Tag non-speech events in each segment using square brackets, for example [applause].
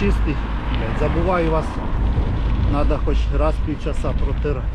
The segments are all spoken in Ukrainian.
Чистий. Забуваю вас. Надо хоч раз півчаса протирати.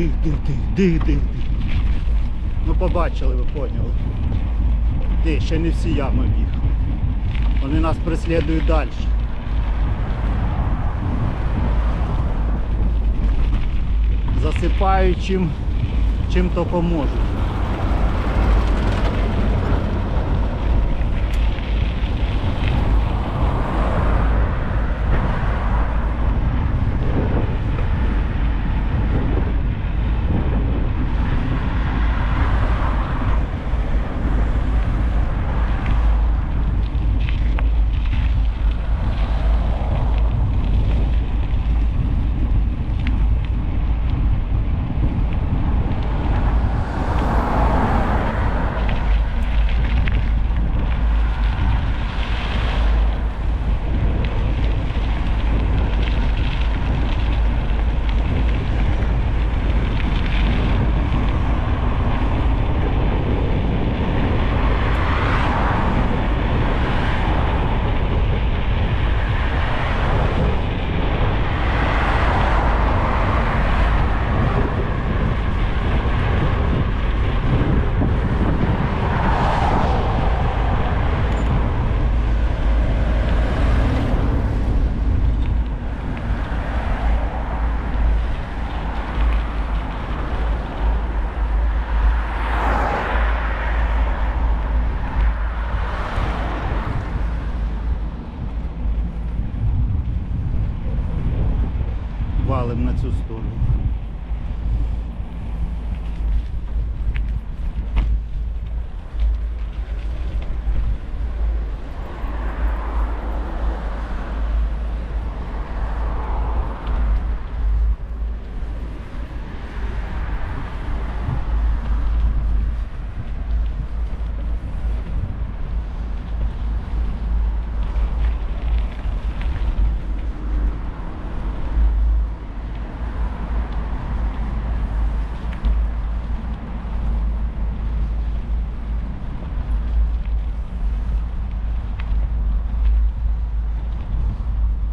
Йди, дих, дих, йди, дих. Ну побачили, ви поняли. Ти, ще не всі ями біг. Вони нас преслідують далі. Засипають чим, чим то поможуть.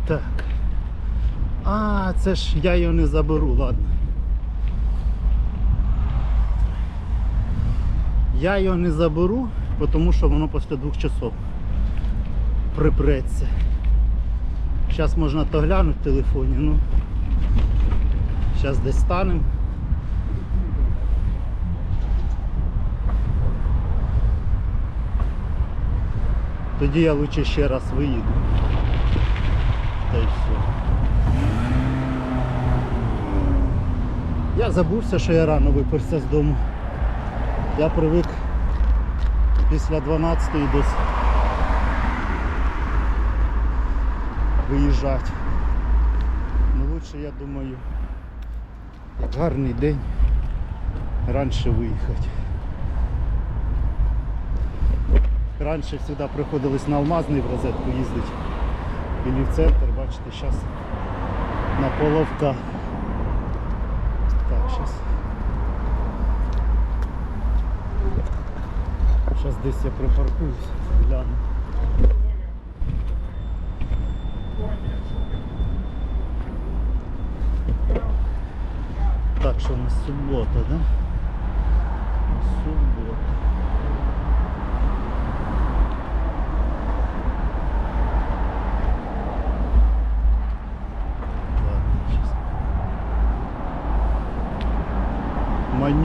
Так. А, це ж я його не заберу, ладно. Я його не заберу, тому що воно після двох часов припреться. Зараз можна то глянути в телефоні, ну. Зараз десь станемо. Тоді я лучше ще раз виїду. Та все. Я забувся, що я рано виперся з дому. Я привик після 12 до, с- виїжджати. Ну лучше, я думаю, як гарний день раніше виїхати. Раніше сюди приходилось на алмазний в розетку їздити. Или в центр, бачите, зараз на половка. Так, зараз. Зараз десь я припаркуюсь, гляну. Так, що у нас субота, да? Субота.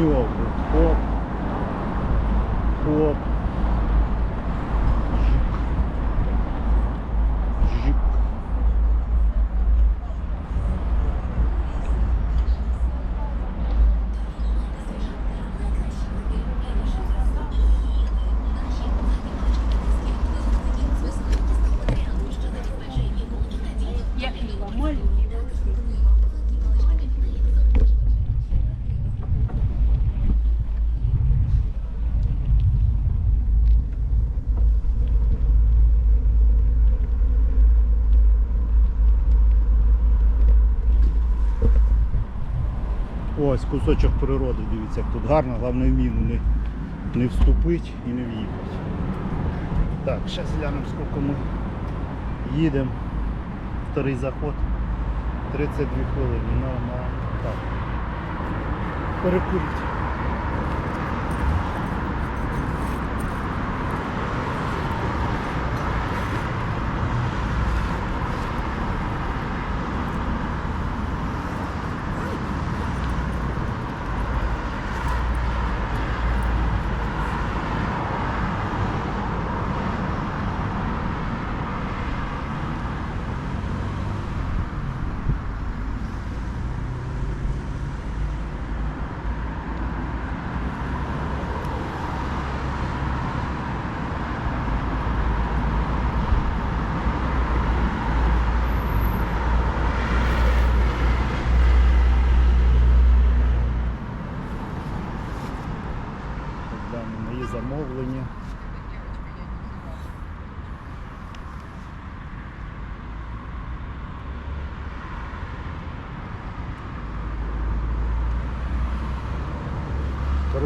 renewal. Ось кусочок природи, дивіться, як тут гарно, головне в міну не, не вступить і не в'їхати. Так, зараз глянемо, скільки ми їдемо. Вторий заход. 32 хвилини. Нормально. Так. Перекурить.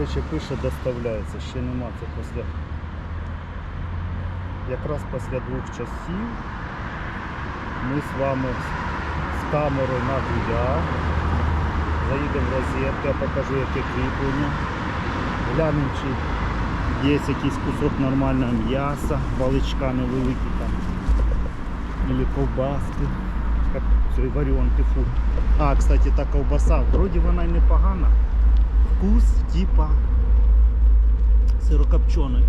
Коротше, пише доставляється, ще нема це після. Якраз після двох часів ми з вами з камерою на гуля. Заїдемо в розетку, я покажу яке кріплення. Глянемо, чи є якийсь кусок нормального м'яса, баличка невеликі там. Или ковбаски. Варіонки фу. А, кстати, та ковбаса, вроді вона й непогана. Вкус типа сирокопчений.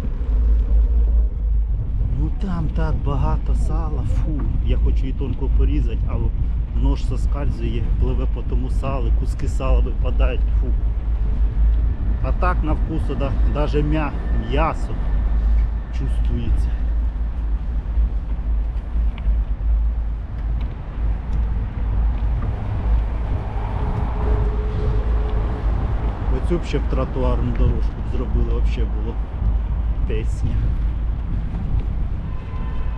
Ну там так багато сала, фу. Я хочу її тонко порізати, а нож соскальзує, пливе по тому салу, куски сала випадають, фу. А так на вкус да, м'ясо чувствується. Оцю б ще б тротуарну дорожку б зробили, взагалі було пісня.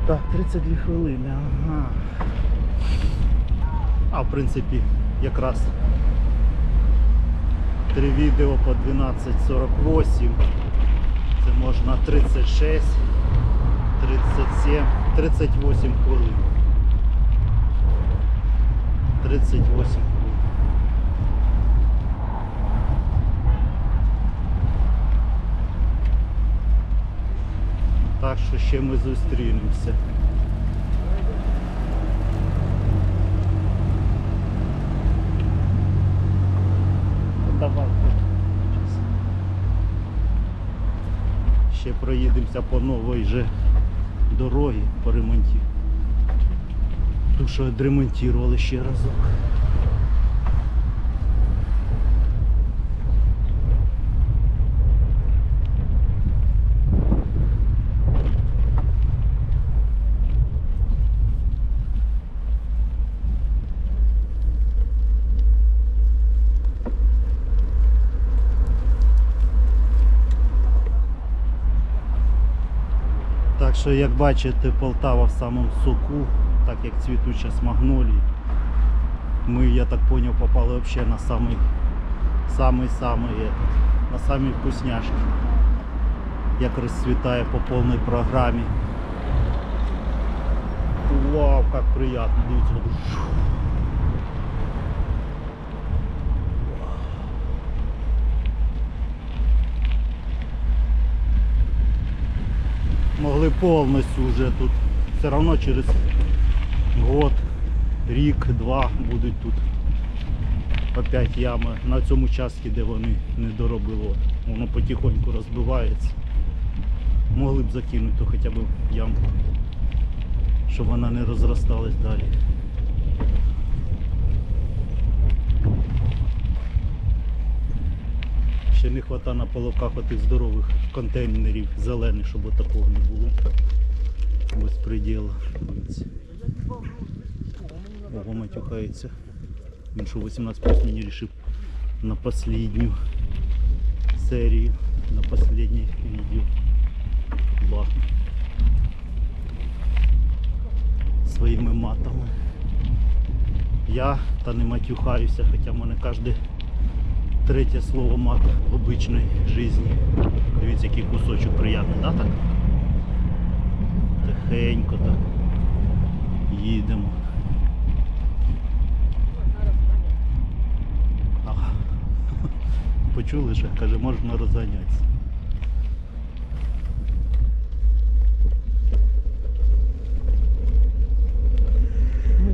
Так, 32 хвилини, ага. А в принципі якраз три відео по 12.48. Це можна 36, 37, 38 хвилин. 38 хвилин. Так що ще ми зустрінемося. Давай. Ще проїдемося по новій же дорогі по ремонті. Ту, що відремонтували ще разок. Що, як бачите, Полтава в самому соку, так як цвітуча з магнолії. Ми, я так зрозумів, попали взагалі на самий самий-самий этот, на самі вкусняшки. Як розцвітає по повній програмі. Вау, как приятно, дивіться. Могли повністю вже тут. Все одно через год, рік, два будуть тут опять ями на цьому участку, де вони не доробили. Воно потихоньку розбивається. Могли б закинути хоча б ямку, щоб вона не розросталась далі. Ще не вистачає на полоках отих здорових контейнерів зелених, щоб такого не було. Без. Дивіться. Ого, матюкається. Він що 18 плюс мені рішив на последню серію, на последнє відео. Бахнув. Своїми матами. Я та не матюхаюся, хоча в мене кожне третє слово мат в обичній житті. Дивіться, який кусочок приємний, да так? Тихенько так. Їдемо. Ага. [laughs] Почули, що каже, можна розганятися.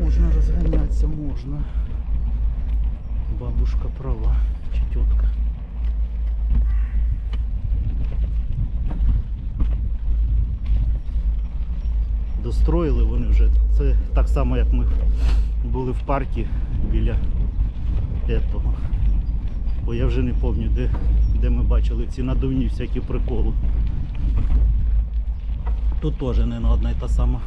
Можна розганятися, можна. Бабушка права, чи тітка. Достроїли вони вже. Це так само, як ми були в парку біля этого. Бо я вже не пам'ятаю, де, де ми бачили ці надувні всякі приколи. Тут теж не на одна і та сама